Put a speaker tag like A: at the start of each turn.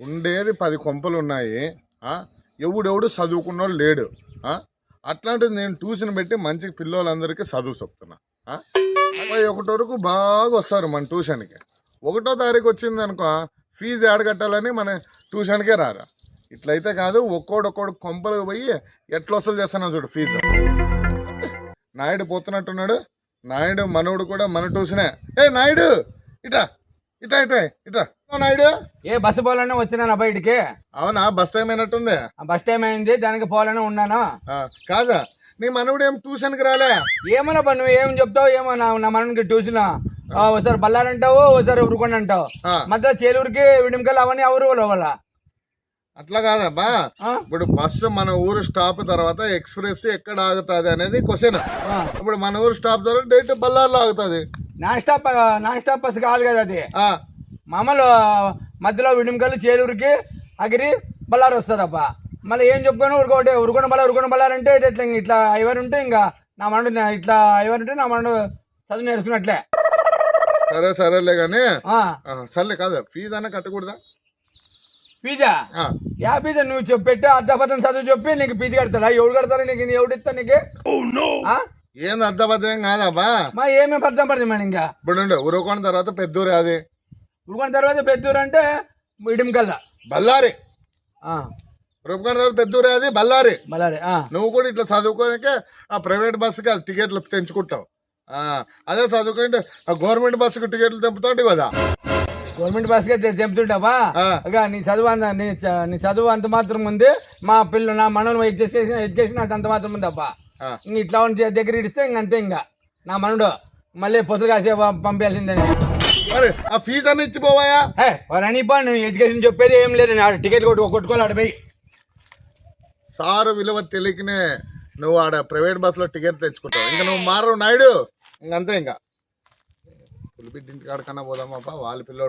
A: ఉండేది పది కొంపలు ఉన్నాయి ఎవడెవడు చదువుకున్నోడు లేడు అట్లాంటిది నేను ట్యూషన్ పెట్టి మంచి పిల్లలందరికీ చదువు చెప్తున్నా ఒకటి వరకు బాగా వస్తారు మన ట్యూషన్కి. ఒకటో తారీఖు వచ్చింది అనుకో ఫీజు ఏడ కట్టాలని మన ట్యూషన్కే రారా. ఇట్లయితే కాదు ఒక్కోడొక్కడు కొంపలు పోయి ఎట్లా వసూలు చేస్తున్నావు చూడు ఫీజు. నాయుడు పోతున్నట్టున్నాడు నాయుడు మనవుడు కూడా మన ట్యూషనే. ఏ నాయుడు ఇట్లా ఇట్రా ఇట్రా ఓ నాయుడు.
B: ఏ బస్సు పోవాలని వచ్చినాను బయటికి
A: అవునా బస్ టైం అయినట్టుంది.
B: బస్ టైం అయింది దానికి పోవాలని ఉన్నాను?
A: కాదా నీ మనవుడు ఏం ట్యూషన్కి రాలే?
B: ఏమన్నా పని నువ్వు ఏం చెప్తావు ఏమో నా మనకి ట్యూషన్ ఒకసారి బల్లారు అంటావు ఒకసారి ఉరుకొని అంటావు. మధ్య చేలూరుకి విడిమికల్ అవన్నీ ఎవరు వాళ్ళ?
A: అట్లా కాదబ్బా? ఇప్పుడు బస్సు మన ఊరు స్టాప్ తర్వాత ఎక్స్ప్రెస్ ఎక్కడ ఆగుతుంది అనేది క్వశ్చన్ ఇప్పుడు మన ఊరు స్టాప్ తర్వాత డైరెక్ట్ బల్లార్లో ఆగుతుంది.
B: Non stop non stop bus కాదు కదా అది.
A: ఆ,
B: మామూలు మధ్యలో విడిమికల్ చేలూరుకి అగిరి బల్లారు వస్తుందప్ప. మళ్ళీ ఏం చెప్పుకొని? ఉరుకోటి ఉరుకొని బల్లారు ఉరుకొని బల్లారంటే ఇది ఇట్లా ఇట్లా ఐవర్ ఉంటే ఇంకా నా మనడు నా- ఇట్లా ఐవర్ ఉంటే నా మనడు చదువు నేర్చుకున్నట్లే.
A: సరే సరేలే కానీ
B: ఆ,
A: సర్లే కాదు ఫీజు అన్న కట్టకూడదా?
B: పిజ్జా
A: ఆ,
B: యా పిజ్జా నువ్వు చెప్పి పెట్టి అర్ధపతం చదువు చెప్పి నీకు పిజ్జి కడతాడా? ఎవడు కడతారా నీకు? ఎవడు ఇస్తా నీకు? ఆ?
A: ఏంది అర్థబద్ధం కాదబ్బా?
B: మా ఏమేమి అర్థం పడుతుంది మేడం ఇంకా?
A: ఇప్పుడు ఉరుకోని తర్వాత పెద్దూరు అది.
B: ఉరుకున్న తర్వాత పెద్దూరు అంటే ఇడిమికల్లా.
A: బల్లారి ఉరుకోని తర్వాత పెద్దూరు అది బల్లారి
B: బల్లారి.
A: నువ్వు కూడా ఇట్లా చదువుకోనికే ఆ ప్రైవేట్ బస్సుకి అది టికెట్లు తెంచుకుంటావు. అదే చదువుకుంటే ఆ గవర్నమెంట్ బస్సుకి టికెట్లు తెంపుతాంటి కదా.
B: గవర్నమెంట్ బస్కే తెంపుతుంటావా? నీ చదువు అంత నీ చదువు అంత మాత్రం ఉంది. మా పిల్లలు నా మనను ఎడ్యుకేషన్ ఎడ్యుకేషన్ అంత మాత్రం ఉంది అప్ప
A: ఆ.
B: ఇంక ఇట్లా ఉంటే దగ్గర ఇడిస్తే ఇంక అంతే ఇంకా. నా మనడు మళ్ళీ పొద్దుగా పంపించాల్సిందని
A: మరి ఆ ఫీజు అన్న ఇచ్చిపోవాయా?
B: నువ్వు ఎడ్యుకేషన్ చెప్పేది ఏం లేదు. నా టికెట్ కొట్టు కొట్టుకోవాలి ఆడ పోయి.
A: సారు విలువ తెలియకనే నువ్వు ఆడ ప్రైవేట్ బస్సులో టికెట్ తెచ్చుకుంటావు. ఇంకా నువ్వు మారు నాయుడు. ఇంకంతే ఇంకా. పులిపిడ్డింటి కాడకన్నా పోదామప్ప వాళ్ళ పిల్లోడు.